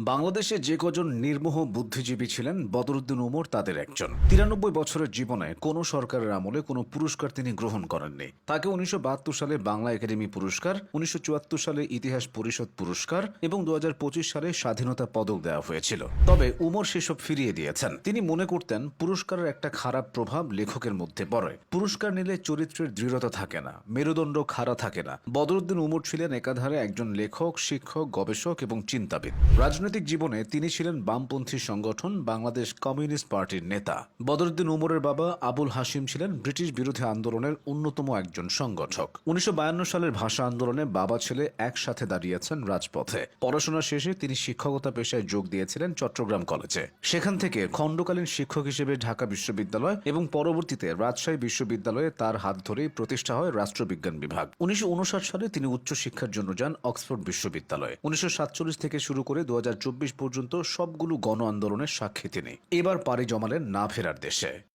বাংলাদেশে যে কজন নির্মোহ বুদ্ধিজীবী ছিলেন, বদরুদ্দিন উমর তাদের একজন। তিরানব্বই বছরের জীবনে কোনো সরকারের আমলে কোনো পুরস্কার তিনি গ্রহণ করেননি। তাকে উনিশশো বাহাত্তর সালে বাংলা একাডেমি পুরস্কার, উনিশশো চুয়াত্তর সালে ইতিহাস পরিষদ পুরস্কার এবং দু হাজার পঁচিশ সালে স্বাধীনতা পদক দেওয়া হয়েছিল। তবে উমর সেসব ফিরিয়ে দিয়েছেন। তিনি মনে করতেন পুরস্কারের একটা খারাপ প্রভাব লেখকের মধ্যে পড়ে। পুরস্কার নিলে চরিত্রের দৃঢ়তা থাকে না, মেরুদণ্ড খাড়া থাকে না। বদরুদ্দিন উমর ছিলেন একাধারে একজন লেখক, শিক্ষক, গবেষক এবং চিন্তাবিদ। রাজনৈতিক জীবনে তিনি ছিলেন বামপন্থী সংগঠন বাংলাদেশ কমিউনিস্ট পার্টির নেতা। বদরুদ্দিন উমরের বাবা আবুল হাসিম ছিলেন ব্রিটিশ বিরোধী আন্দোলনের অন্যতম একজন সংগঠক। উনিশশো সালের ভাষা আন্দোলনে বাবা ছেলে একসাথে দাঁড়িয়েছেন রাজপথে। পড়াশোনা শেষে তিনি শিক্ষকতা পেশায় যোগ দিয়েছিলেন চট্টগ্রাম কলেজে। সেখান থেকে খণ্ডকালীন শিক্ষক হিসেবে ঢাকা বিশ্ববিদ্যালয় এবং পরবর্তীতে রাজশাহী বিশ্ববিদ্যালয়ে তার হাত ধরেই প্রতিষ্ঠা হয় রাষ্ট্রবিজ্ঞান বিভাগ। উনিশশো উনষাট সালে তিনি উচ্চশিক্ষার জন্য যান অক্সফোর্ড বিশ্ববিদ্যালয়ে। উনিশশো থেকে শুরু করে দু হাজার পর্যন্ত সবগুলো গণ আন্দোলনের সাক্ষী তিনি এবার পাড়ি জমালেন না ফেরার দেশে।